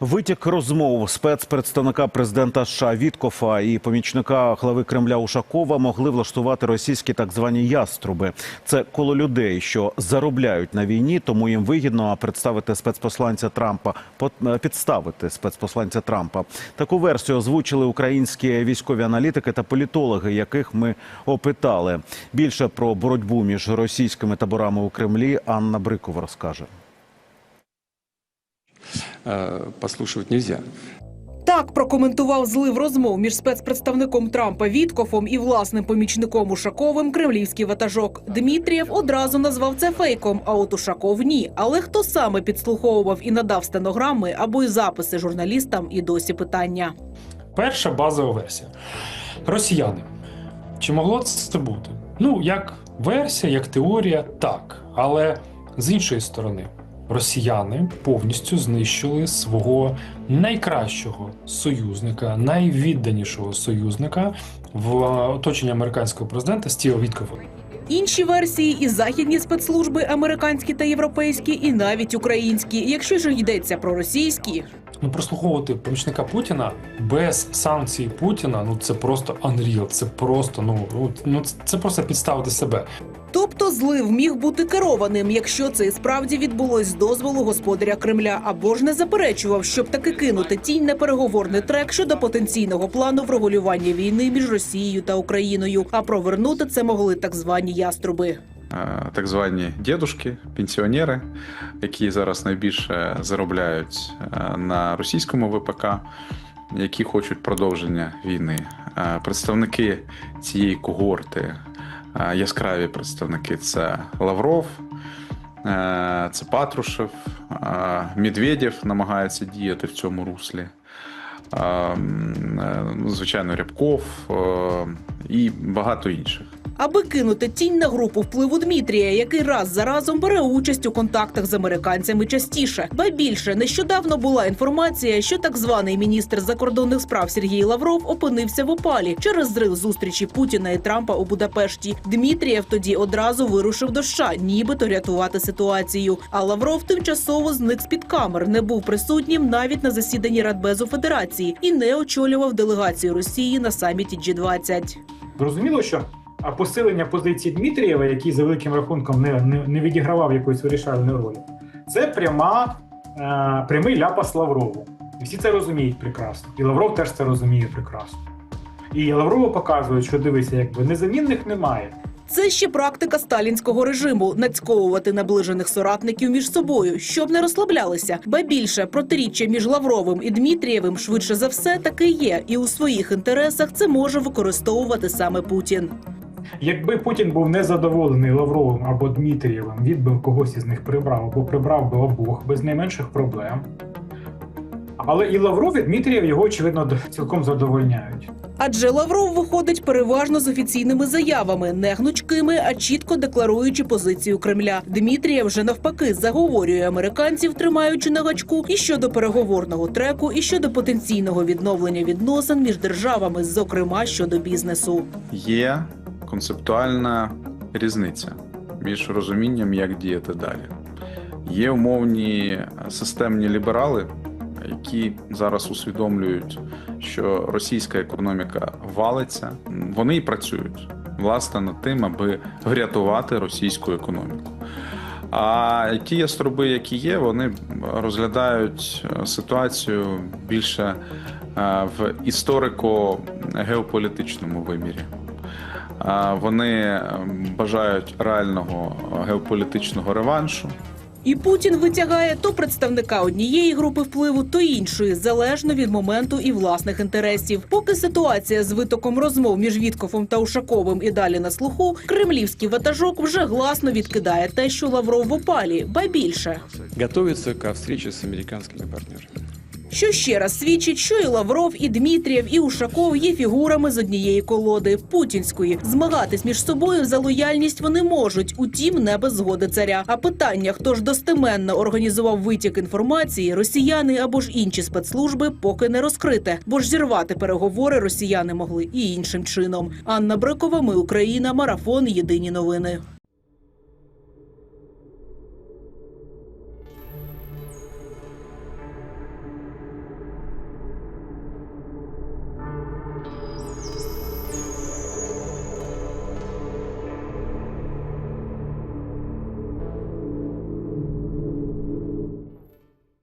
Витік розмов спецпредставника президента США Віткофа і помічника глави Кремля Ушакова могли влаштувати російські так звані яструби. Це коло людей, що заробляють на війні, тому їм вигідно представити спецпосланця Трампа, пот- підставити спецпосланця Трампа. Таку версію озвучили українські військові аналітики та політологи, яких ми опитали. Більше про боротьбу між російськими таборами у Кремлі Анна Брикова розкаже. Э, послушивать нельзя. Так прокоментував злив розмов між спецпредставником Трампа Віткофом і власним помічником Ушаковим кремлівський ватажок. Дмитрієв одразу назвав це фейком, а от Ушаков ні. Але хто саме підслуховував і надав стенограми або й записи журналістам, і досі питання. Перша базова версія. Росіяни. Чи могло це бути? Ну, як версія, як теорія, так. Але з іншої сторони, росіяни повністю знищили свого найкращого союзника, найвідданішого союзника в оточенні американського президента Стіва Віткофа. Інші версії і західні спецслужби, американські та європейські, і навіть українські. Якщо ж йдеться про російські, Ну, прослуховувати помічника Путіна без санкцій Путіна, ну це просто unreal, це просто ну, ну, ну це просто підставити себе. Тобто злив міг бути керованим, якщо це і справді відбулось з дозволу господаря Кремля, або ж не заперечував, щоб таки кинути тінь на переговорний трек щодо потенційного плану врегулювання війни між Росією та Україною. А провернути це могли так звані яструби. так звані дідушки, пенсіонери, які зараз найбільше заробляють е, на російському ВПК, які хочуть продовження війни. Е, Представники цієї когорти, яскраві представники це Лавров, е, це Патрушев, е, Медведєв намагається діяти в цьому руслі. Е, Звичайно, Рябков і багато інших. Аби кинути тінь на групу впливу Дмитрія, який раз за разом бере участь у контактах з американцями частіше. Ба більше нещодавно була інформація, що так званий міністр закордонних справ Сергій Лавров опинився в опалі через зрив зустрічі Путіна і Трампа у Будапешті. Дмитрієв тоді одразу вирушив до США, нібито рятувати ситуацію. А Лавров тимчасово зник з під камер, не був присутнім навіть на засіданні Радбезу Федерації і не очолював делегацію Росії на саміті G20. Зрозуміло, що а посилення позиції Дмитрієва, який за великим рахунком не, не, не відігравав якоїсь вирішальної ролі, це пряма, е, прямий ляпас Лаврову. І всі це розуміють прекрасно. І Лавров теж це розуміє прекрасно. І Лаврову показують, що дивися, якби незамінних немає. Це ще практика сталінського режиму нацьковувати наближених соратників між собою, щоб не розслаблялися. Ба більше протиріччя між Лавровим і Дмитрієвим швидше за все таки є, і у своїх інтересах це може використовувати саме Путін. Якби Путін був незадоволений Лавровим або Дмитрієвим, він би когось із них прибрав або прибрав би обох без найменших проблем. Але і Лавров, і Дмитрієв його, очевидно, цілком задовольняють. Адже Лавров виходить переважно з офіційними заявами, не гнучкими, а чітко декларуючи позицію Кремля. Дмитрієв вже навпаки заговорює американців, тримаючи на гачку і щодо переговорного треку, і щодо потенційного відновлення відносин між державами, зокрема щодо бізнесу. є концептуальна різниця між розумінням, як діяти далі. Є умовні системні ліберали, які зараз усвідомлюють, що російська економіка валиться. Вони і працюють власне над тим, аби врятувати російську економіку. А ті яструби, які є, вони розглядають е, ситуацію більше е, в історико-геополітичному вимірі. Вони ем, бажають реального геополітичного реваншу. І Путін витягає то представника однієї групи впливу, то іншої, залежно від моменту і власних інтересів. Поки ситуація з витоком розмов між Віткофом та Ушаковим і далі на слуху, кремлівський ватажок вже гласно відкидає те, що Лавров в опалі, ба більше. Готовится ко встрече с американскими партнерами. Що ще раз свідчить, що і Лавров, і Дмитрієв, і Ушаков є фігурами з однієї колоди путінської. Змагатись між собою за лояльність вони можуть, утім, не без згоди царя. А питання, хто ж достеменно організував витік інформації, росіяни або ж інші спецслужби, поки не розкрите, бо ж зірвати переговори росіяни могли і іншим чином. Анна Брикова, ми Україна, марафон. Єдині новини.